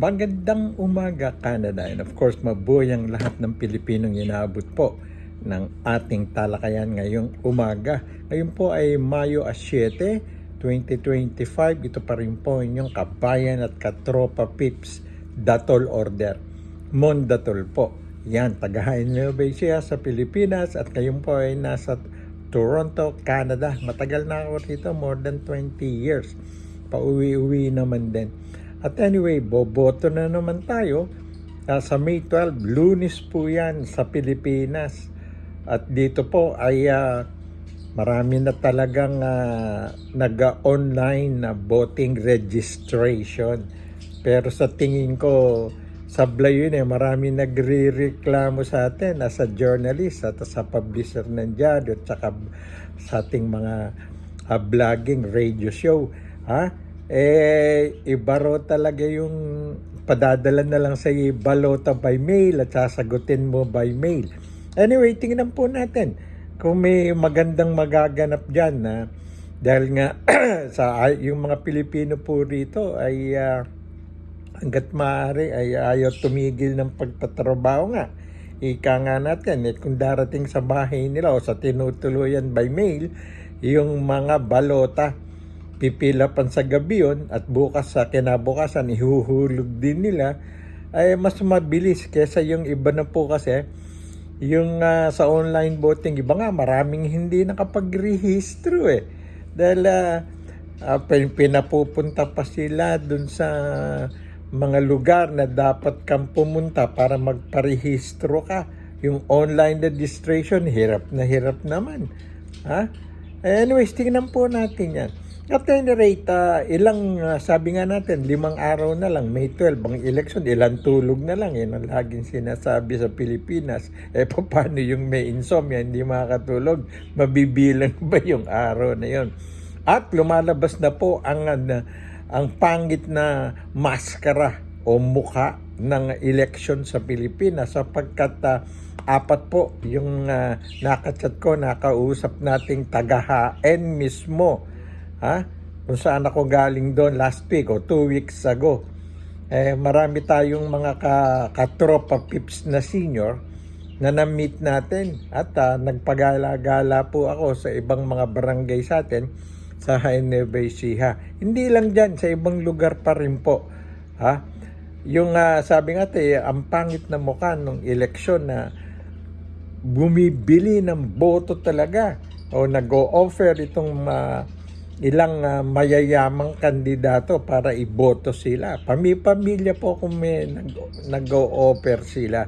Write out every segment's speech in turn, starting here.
Magandang umaga Canada and of course mabuhay ang lahat ng Pilipinong inaabot po ng ating talakayan ngayong umaga. Ngayon po ay Mayo 7, 2025. Ito pa rin po inyong kabayan at katropa pips Datol Order. Mon Datol po. Yan, tagahain nyo ba siya sa Pilipinas at ngayon po ay nasa Toronto, Canada. Matagal na ako rito, more than 20 years. Pauwi-uwi naman din. At anyway, boboto na naman tayo uh, sa May 12. Lunes po yan sa Pilipinas. At dito po ay uh, marami na talagang uh, nag-online na voting registration. Pero sa tingin ko, sablay yun eh, marami nagre-reklamo sa atin as a journalist at sa publisher ng Jado at saka sa ating mga uh, vlogging radio show. Ha? Eh iba raw talaga yung padadala na lang sa balota by mail at sasagutin mo by mail. Anyway, tingnan po natin kung may magandang magaganap dyan na dahil nga sa yung mga Pilipino po rito ay uh, hanggat maaari ay ayaw tumigil ng pagtatrabaho nga. Ika nga natin, eh, kung darating sa bahay nila o sa tinutuluyan by mail, yung mga balota, pipila pan sa gabi yun at bukas sa kinabukasan ihuhulog din nila ay mas mabilis kesa yung iba na po kasi yung uh, sa online voting iba nga maraming hindi nakapag-rehistro eh. Dahil uh, uh, pinapupunta pa sila dun sa mga lugar na dapat kang pumunta para magparehistro ka. Yung online registration hirap na hirap naman. Ha? Anyways tingnan po natin yan at any rate, uh, ilang, uh, sabi nga natin, limang araw na lang, May 12, ang election, ilang tulog na lang, yan ang laging sinasabi sa Pilipinas. Eh, paano yung may insomnia, hindi makakatulog? Mabibilang ba yung araw na yon? At lumalabas na po ang, uh, ang pangit na maskara o mukha ng election sa Pilipinas sapagkat uh, apat po yung uh, nakachat ko, nakausap nating tagahain mismo ha? Kung saan ako galing doon last week o two weeks ago. Eh, marami tayong mga ka, katropa pips na senior na na-meet natin at uh, nagpagala-gala po ako sa ibang mga barangay sa atin sa Nueva Ecija. Hindi lang dyan, sa ibang lugar pa rin po. Ha? Yung uh, sabi nga tayo, ang pangit na mukha ng eleksyon na bumibili ng boto talaga o nag-o-offer itong uh, ilang uh, mayayamang kandidato para iboto sila. Pami-pamilya po kung may nag-o-offer sila.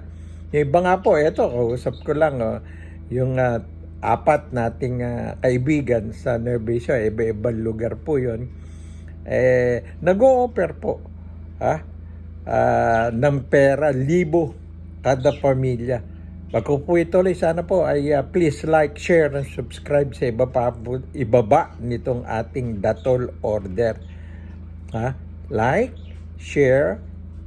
Yung iba nga po, eto, kausap ko lang, oh, yung uh, apat nating uh, kaibigan sa Nervesio, iba-ibang lugar po yon eh, nag-o-offer po ha? Uh, ng pera, libo kada pamilya Bago po ituloy, sana po ay uh, please like, share, and subscribe sa iba pa ibaba nitong ating Datol Order. Ha? Like, share,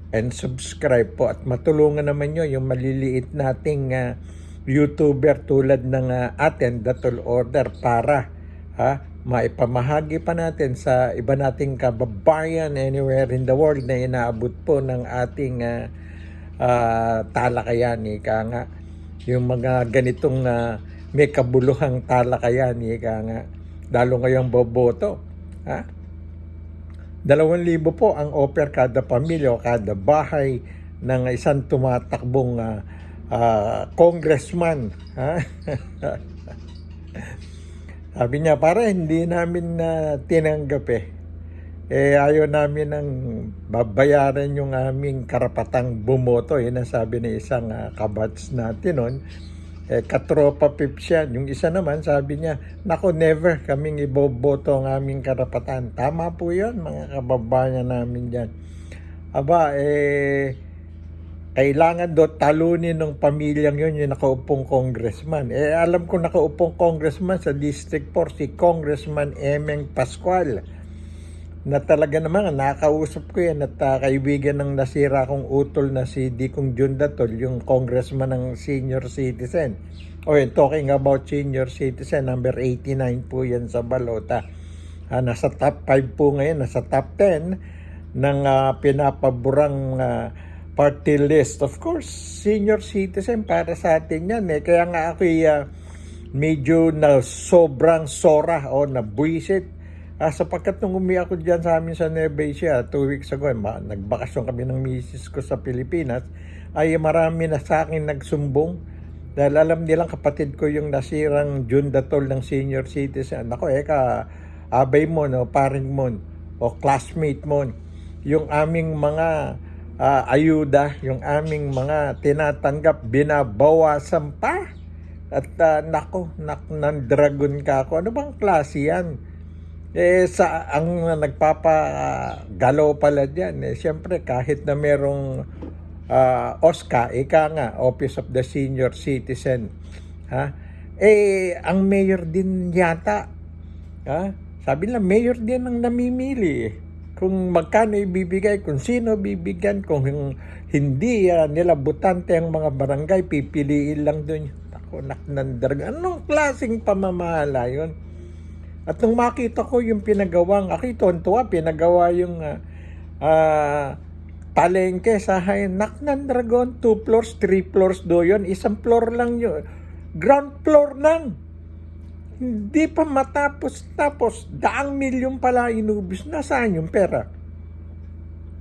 and subscribe po at matulungan naman nyo yung maliliit nating uh, YouTuber tulad ng uh, atin, Datol Order, para ha, maipamahagi pa natin sa iba nating kababayan anywhere in the world na inaabot po ng ating uh, uh, talakayan. Ika nga, yung mga ganitong uh, may kabuluhang talakayan, ika nga, lalo ngayong boboto. Ha? Dalawang libo po ang offer kada pamilya o kada bahay ng isang tumatakbong uh, uh, congressman. Ha? Sabi niya, para hindi namin na uh, tinanggap eh eh ayaw namin ng babayaran yung aming karapatang bumoto. Yan ang sabi ng isang uh, kabats natin noon. Eh, katropa pips yan. Yung isa naman sabi niya, nako never kaming iboboto ang aming karapatan. Tama po yun mga kababayan namin dyan. Aba, eh, kailangan do talunin ng pamilyang yun yung nakaupong congressman. Eh, alam ko nakaupong congressman sa District 4, si Congressman Emeng Pascual na talaga naman nakausap ko yan at uh, kaibigan ng nasira kong utol na si Dikong Jundatol, yung congressman ng senior citizen. O yun, talking about senior citizen, number 89 po yan sa Balota. Uh, nasa top 5 po ngayon, nasa top 10 ng ah, pinapaborang ah, party list. Of course, senior citizen para sa atin yan. Eh. Kaya nga ako medyo na sobrang sora o nabwisit. Ah, sapagkat nung umi ako dyan sa amin sa Nueva Ecija, two weeks ago, eh, ma- nagbakasyon kami ng misis ko sa Pilipinas, ay marami na sa akin nagsumbong dahil alam nilang kapatid ko yung nasirang June Datol ng senior citizen. Ako eh, ka, abay mo, no, paring mo, o classmate mo, yung aming mga ah, ayuda, yung aming mga tinatanggap, binabawasan pa. At ah, nako, nak ng dragon ka ako. Ano bang klase yan? Eh, sa, ang nagpapagalaw pala dyan, eh, siyempre kahit na merong ah, OSCA, ika nga, Office of the Senior Citizen, ha? Eh, ang mayor din yata, ha? Sabi nila, mayor din ang namimili eh. Kung magkano ibibigay, kung sino bibigyan, kung hindi ah, nila butante ang mga barangay, pipiliin lang doon. Ako, naknandar. Anong klaseng pamamahala yun? At nung makita ko yung pinagawang, ako tuwa, pinagawa yung ah, ah, palengke sa Hainak ng Dragon, 2 floors, 3 floors do yun, isang floor lang yun. Ground floor lang. Hindi pa matapos tapos daang milyon pala inubos. Nasaan yung pera?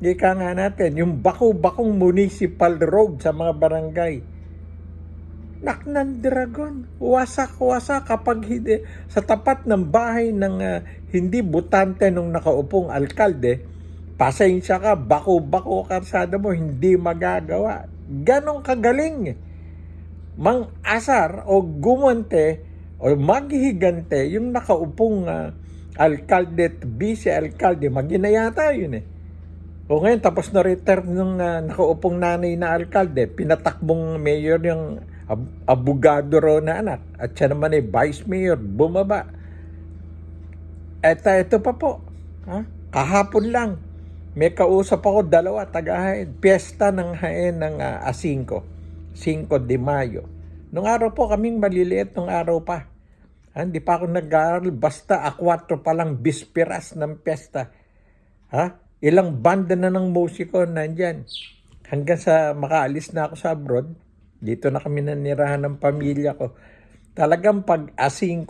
Ika nga natin, yung bako-bakong municipal road sa mga barangay. Nak ng dragon, wasak-wasak kapag hindi, sa tapat ng bahay ng ah, hindi butante nung nakaupong alkalde, pasensya ka, bako-bako karsada mo, hindi magagawa. Ganon kagaling. Mang asar o gumante o maghihigante yung nakaupong ah, alkalde at vice-alkalde, maginayata yun eh. O ngayon, tapos na return ng ah, nakaupong nanay na alkalde, pinatakbong mayor yung ab- abogado raw na anak. At siya naman ay vice mayor, bumaba. Ah, ito pa po, ha? kahapon lang, may kausap ako dalawa, taga-Hain. Piyesta ng Hain ng uh, A5, 5 de Mayo. Nung araw po, kaming maliliit nung araw pa. Hindi pa ako nag-aaral, basta A4 pa lang bisperas ng piyesta. Ha? Ilang banda na ng musiko nandyan. Hanggang sa makaalis na ako sa abroad, dito na kami nanirahan ng pamilya ko. Talagang pag A5,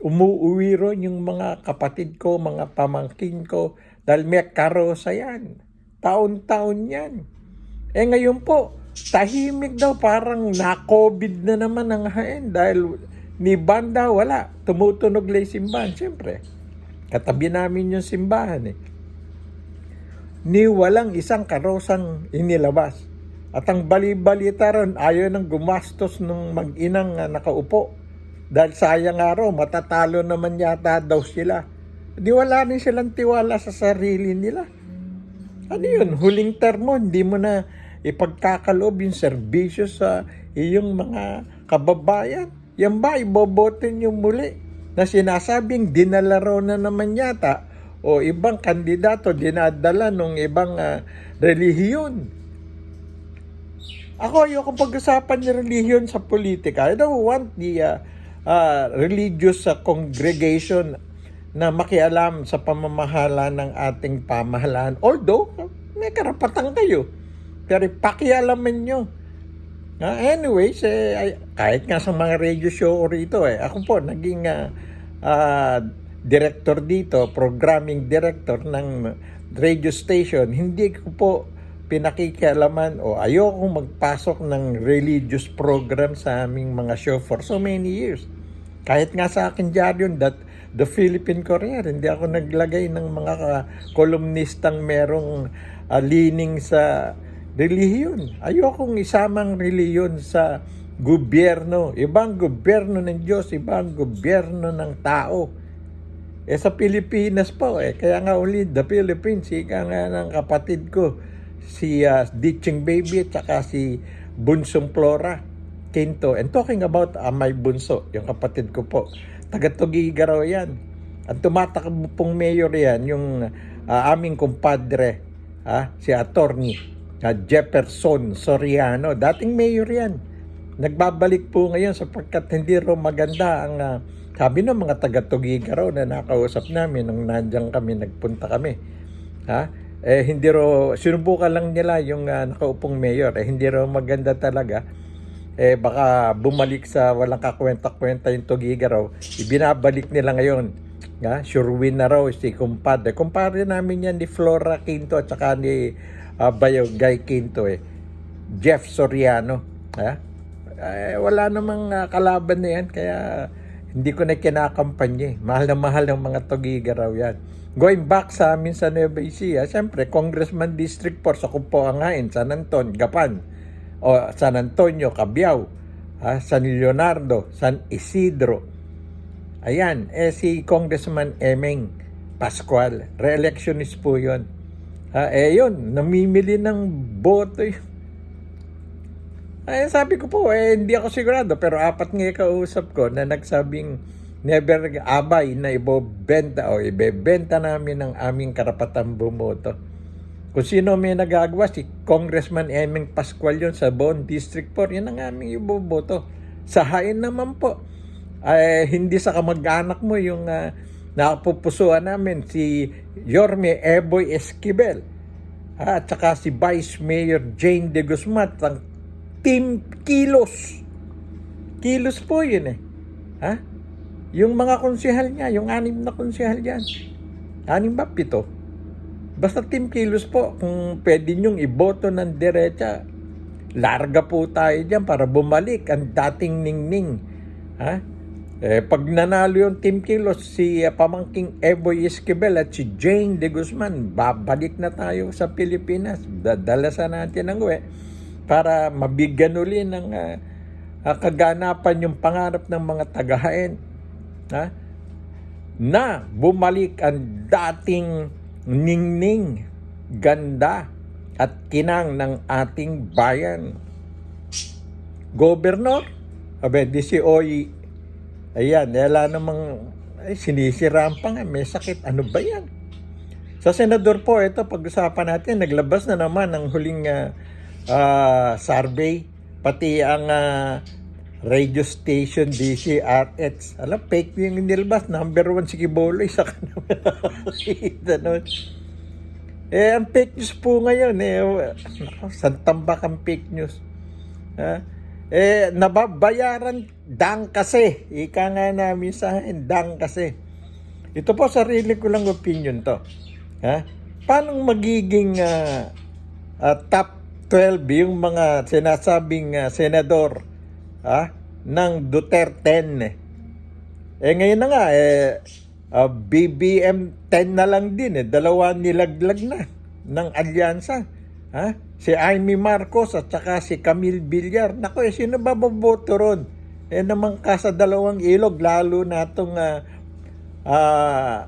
umuuwi ron yung mga kapatid ko, mga pamangkin ko, dahil may karosa yan. Taon-taon yan. Eh ngayon po, tahimik daw parang na-COVID na naman ang hain dahil ni banda wala. Tumutunog lang simbahan. Siyempre, katabi namin yung simbahan eh. Ni walang isang karosang inilabas. At ang bali-balita ron, ayaw nang gumastos nung mag-inang nakaupo. Dahil sayang araw, matatalo naman yata daw sila. Di wala rin silang tiwala sa sarili nila. Ano yun? Huling termo, hindi mo na ipagkakaloob yung serbisyo sa iyong mga kababayan. Yan ba, ibobote nyo muli na sinasabing dinala raw na naman yata o ibang kandidato dinadala ng ibang ah, relihiyon. Ako ayoko pag-usapan ng relihiyon sa politika. I don't want the ah, ah, religious ah, congregation na makialam sa pamamahala ng ating pamahalaan. Although, may karapatan kayo. Pero pakialaman nyo. Ah, anyways, eh, ay- kahit nga sa mga radio show rito, eh, ako po, naging ah, ah, director dito, programming director ng radio station, hindi ko po pinakikialaman o ayokong magpasok ng religious program sa aming mga show for so many years. Kahit nga sa akin dyan that the Philippine Courier, hindi ako naglagay ng mga kolumnistang merong ah, leaning sa relihiyon. Ayokong isamang relihiyon sa gobyerno. Ibang gobyerno ng Diyos, ibang gobyerno ng tao. Eh sa Pilipinas po eh. Kaya nga uli, the Philippines, ika nga ng kapatid ko, si uh, Ditching Baby at saka si Bunsong Flora Quinto. And talking about uh, my bunso, yung kapatid ko po. Taga Tugiga raw yan. Ang tumatakbo pong mayor yan, yung uh, aming kumpadre, ah, si attorney uh, Jefferson Soriano. Dating mayor yan. Nagbabalik po ngayon sapagkat hindi raw maganda ang ah, sabi ng mga taga-Tugiga raw na nakausap namin nung nandiyan kami, nagpunta kami. Ha? Eh hindi raw sinubukan lang nila yung ah, nakaupong mayor. Eh hindi raw maganda talaga. Eh baka bumalik sa walang kakwenta-kwenta yung Tugiga raw. Ibinabalik nila ngayon. Nga sure win na raw si kumpadre kumpare namin yan ni Flora Quinto at saka ni ah, Bayo Guy Quinto eh. Jeff Soriano ha? Eh, wala namang ah, kalaban na yan. Kaya hindi ko na kinakampanya eh. mahal na mahal ng mga Tugiga raw yan Going back sa amin sa Nueva Ecija, siyempre, Congressman District 4 sa Kumpo Angain, San Antonio, Gapan, o San Antonio, Cabiao, ah, San Leonardo, San Isidro. Ayan, eh si Congressman Emeng Pascual, re-electionist po yun. Ah, eh yun, namimili ng boto yun. Ay, sabi ko po, eh, hindi ako sigurado, pero apat nga kausap ko na nagsabing never abay na ibobenta o ibebenta namin ang aming karapatang bumoto. Kung sino may nagagawa, si Congressman Eming Pascual yun sa Bon District 4, yun ang aming iboboto. Sa hain naman po, ay hindi sa kamag-anak mo yung uh, nakapupusuan namin, si Yorme Eboy Esquivel, at saka si Vice Mayor Jane De Guzman, ang Team Kilos. Kilos po yun eh. Ha? Yung mga konsehal niya, yung anim na konsehal yan. Anim ba? Pito. Basta Team Kilos po, kung pwede nyong iboto ng derecha, larga po tayo dyan para bumalik ang dating ningning. Ha? Eh, pag nanalo yung Team Kilos, si uh, pamangking Eboy Esquivel at si Jane De Guzman, babalik na tayo sa Pilipinas. Dadalasan natin ang uwi para mabigyan uli ng uh, uh, kaganapan yung pangarap ng mga tagahain ha? na bumalik ang dating ningning, ganda at kinang ng ating bayan. Gobernur, abe, di si Oy, ayan, wala namang, ay, sinisiraan pa nga, may sakit, ano ba yan? Sa senador po, ito, pag-usapan natin, naglabas na naman ang huling uh, uh, survey, pati ang uh, radio station DCRH. Alam, fake yung nilabas. Number one si Kibolo. Isa ka. Eh, ang fake news po ngayon, eh, santambak ang fake news. Eh, nababayaran dang kasi. Ika nga namin sa dang kasi. Ito po, sarili ko lang opinion to. Ha? Paano magiging uh, uh, top 12 yung mga sinasabing uh, senador ha, ng Duterte. Eh ngayon na nga, eh, uh, BBM 10 na lang din, eh, dalawa nilaglag na ng alyansa. Ha? Si Amy Marcos at saka si Camille Villar. Nako, eh, sino ba boboto ron? Eh naman ka sa dalawang ilog, lalo na itong, uh, uh,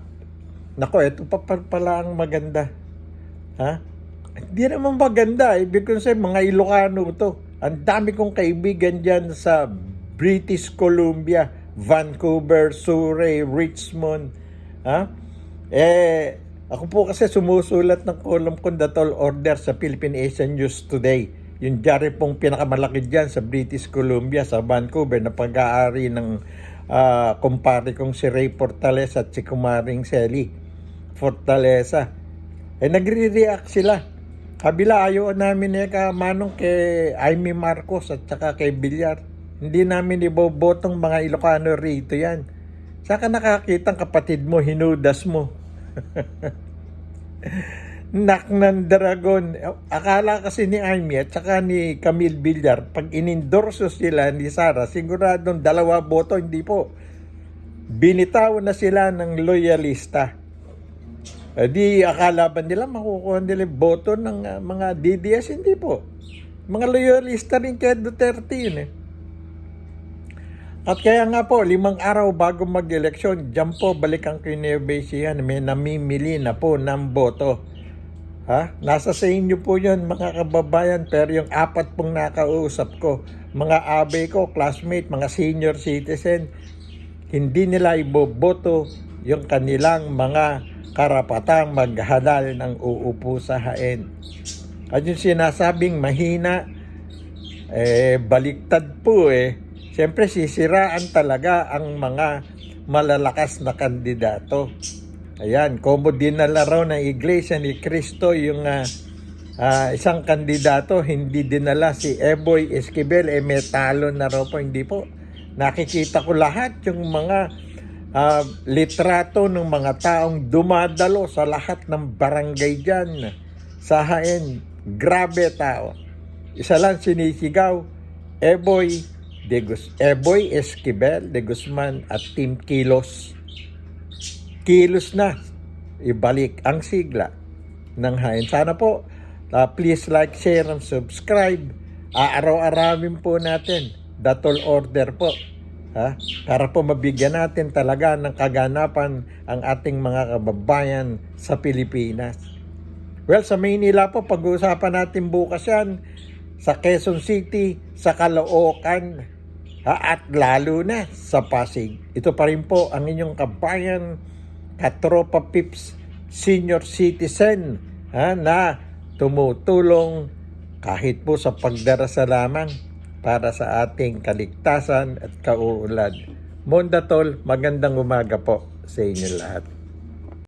nako, ito pa pala ang maganda. Ha? Hindi naman maganda. Ibig ko sa mga Ilocano to. Ang dami kong kaibigan dyan sa British Columbia, Vancouver, Surrey, Richmond. Ha? Eh, ako po kasi sumusulat ng column kong The Tall Order sa Philippine Asian News Today. Yung diary pong pinakamalaki dyan sa British Columbia, sa Vancouver, na pag-aari ng uh, kumpare kong si Ray Fortaleza at si Kumaring Selly Fortaleza. Eh, nagre-react sila Kabila ayaw namin eh ka manong kay Amy Marcos at saka kay Villar. Hindi namin ibobotong mga Ilocano rito yan. Saka nakakita ang kapatid mo, hinudas mo. Nak ng dragon. Akala kasi ni Amy at saka ni Camille Villar, pag inendorso sila ni Sara, siguradong dalawa boto, hindi po. Binitaw na sila ng loyalista. Eh, di akala ba nila makukuha nila boto ng uh, mga DDS? Hindi po. Mga loyalista rin kay Duterte yun eh. At kaya nga po, limang araw bago mag-eleksyon, dyan po balikan kay Neobesian, may namimili na po ng boto. Ha? Nasa sa inyo po yun, mga kababayan, pero yung apat pong nakausap ko, mga abay ko, classmate, mga senior citizen, hindi nila iboboto yung kanilang mga karapatang maghanal ng uupo sa hain. At yung sinasabing mahina, eh, baliktad po eh. Siyempre, sisiraan talaga ang mga malalakas na kandidato. Ayan, como dinala raw ng Iglesia ni Cristo yung ah, ah, isang kandidato, hindi dinala si Eboy Esquivel, eh may talo na raw po, hindi po. Nakikita ko lahat yung mga ah, litrato ng mga taong dumadalo sa lahat ng barangay dyan. Sa Haen, grabe tao. Isa lang sinisigaw, Eboy, de Gus Eboy Esquivel de Guzman at Team Kilos kilos na ibalik ang sigla ng Hain. Sana po, uh, please like, share, and subscribe. Aaraw-arawin po natin. Datol order po. Ha? Para po mabigyan natin talaga ng kaganapan ang ating mga kababayan sa Pilipinas. Well, sa Maynila po, pag-uusapan natin bukas yan. Sa Quezon City, sa Caloocan, ha? at lalo na sa Pasig. Ito pa rin po ang inyong kabayan, Katropa Pips Senior Citizen ha, na tumutulong kahit po sa pagdarasa lamang para sa ating kaligtasan at kauulad. Mondatol, magandang umaga po sa inyo lahat.